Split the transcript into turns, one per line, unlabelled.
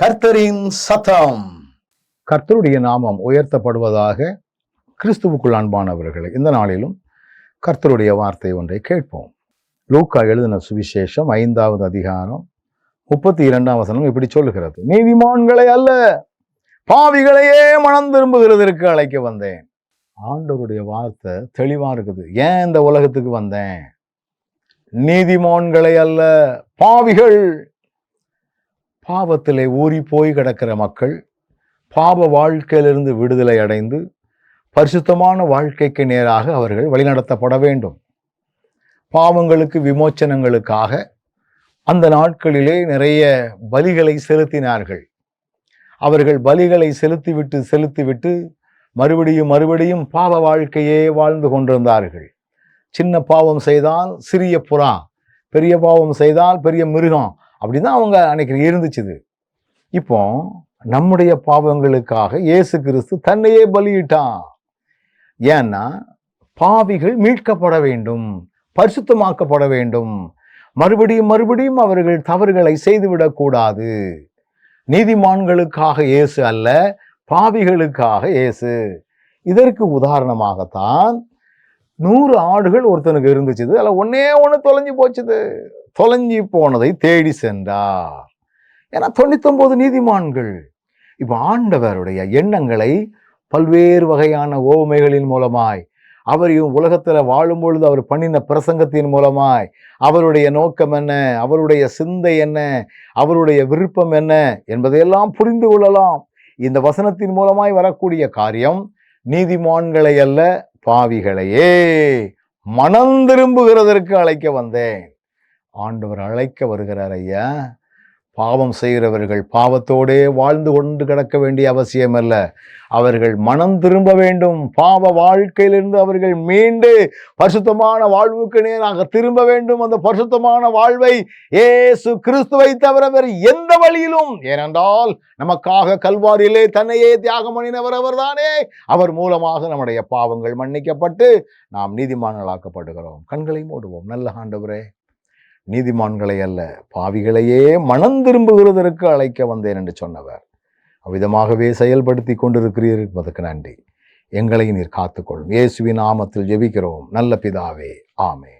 கர்த்தரின் சத்தம். கர்த்தருடைய நாமம் உயர்த்தப்படுவதாக கிறிஸ்துவுக்குள் அன்பானவர்களே இந்த நாளிலும் கர்த்தருடைய வார்த்தை ஒன்றை கேட்போம். லூக்கா எழுதின சுவிசேஷம் ஐந்தாவது அதிகாரம் முப்பத்தி இரண்டாம் வசனம் இப்படி சொல்லுகிறது. நீதிமான்களை அல்ல பாவிகளையே மனம் திரும்புகிறதற்கு அழைக்க வந்தேன். ஆண்டவருடைய வார்த்தை தெளிவாக இருக்குது. ஏன் இந்த உலகத்துக்கு வந்தேன்? நீதிமான்களை அல்ல பாவிகள் பாவத்திலே ஊறி போய் கிடக்கிற மக்கள் பாவ வாழ்க்கையிலிருந்து விடுதலை அடைந்து பரிசுத்தமான வாழ்க்கைக்கு நேராக அவர்கள் வழிநடத்தப்பட வேண்டும். பாவங்களுக்கு விமோச்சனங்களுக்காக அந்த நாட்களிலே நிறைய பலிகளை செலுத்தினார்கள். அவர்கள் பலிகளை செலுத்திவிட்டு செலுத்திவிட்டு மறுபடியும் மறுபடியும் பாவ வாழ்க்கையே வாழ்ந்து கொண்டிருந்தார்கள். சின்ன பாவம் செய்தால் சிறிய புறா பெரிய பாவம் செய்தால் பெரிய மிருகம் அப்படி தான் அவங்க அன்னைக்கு இருந்துச்சுது. இப்போ நம்முடைய பாவங்களுக்காக இயேசு கிறிஸ்து தன்னையே பலியிட்டான். ஏன்னா பாவிகள் மீட்கப்பட வேண்டும் பரிசுத்தமாக்கப்பட வேண்டும். மறுபடியும் மறுபடியும் அவர்கள் தவறுகளை செய்துவிடக்கூடாது நீதிமான்களுக்காக இயேசு அல்ல பாவிகளுக்காக இயேசு. இதற்கு உதாரணமாகத்தான் நூறு ஆடுகள் ஒருத்தனுக்கு இருந்துச்சுது. அதில் ஒன்னே ஒன்று தொலைஞ்சு போச்சுது. தொலைஞ்சி போனதை தேடி சென்றார். ஏன்னா தொண்ணூத்தொன்பது நீதிமான்கள். இப்போ ஆண்டவருடைய எண்ணங்களை பல்வேறு வகையான ஓமைகளின் மூலமாய் அவரையும் உலகத்தில் வாழும் பொழுது அவர் பண்ணின பிரசங்கத்தின் மூலமாய் அவருடைய நோக்கம் என்ன அவருடைய சிந்தை என்ன அவருடைய விருப்பம் என்ன என்பதையெல்லாம் புரிந்து கொள்ளலாம். இந்த வசனத்தின் மூலமாய் வரக்கூடிய காரியம் நீதிமான்களை அல்ல பாவிகளையே மனம் திரும்புகிறதற்கு அழைக்க வந்தேன். ஆண்டவர் அழைக்க வருகிறார் ஐயா. பாவம் செய்கிறவர்கள் பாவத்தோடே வாழ்ந்து கொண்டு கிடக்க வேண்டிய அவசியம் அல்ல. அவர்கள் மனம் திரும்ப வேண்டும். பாவ வாழ்க்கையிலிருந்து அவர்கள் மீண்டு பரிசுத்தமான வாழ்வுக்கு நேராக திரும்ப வேண்டும். அந்த பரிசுத்தமான வாழ்வை ஏசு கிறிஸ்துவை தவிர வேறு எந்த வழியிலும் ஏனென்றால் நமக்காக கல்வாரியிலே தன்னையே தியாகம் பண்ணினவர் அவர்தானே. அவர் மூலமாக நம்முடைய பாவங்கள் மன்னிக்கப்பட்டு நாம் நீதிமான்களாக்கப்படுகிறோம். கண்களை மூடுவோம். நல்ல ஆண்டவரே. நீதிமான்களை அல்ல பாவிகளையே மனம் திரும்புகிறதற்கு அழைக்க வந்தேன் என்று சொன்னவர். அவ்விதமாகவே செயல்படுத்தி கொண்டிருக்கிறீர் என்பதற்கு நன்றி. எங்களை நீர் காத்துக்கொள்ளும். இயேசுவின் நாமத்தில் ஜெபிக்கிறோம். நல்ல பிதாவே. ஆமே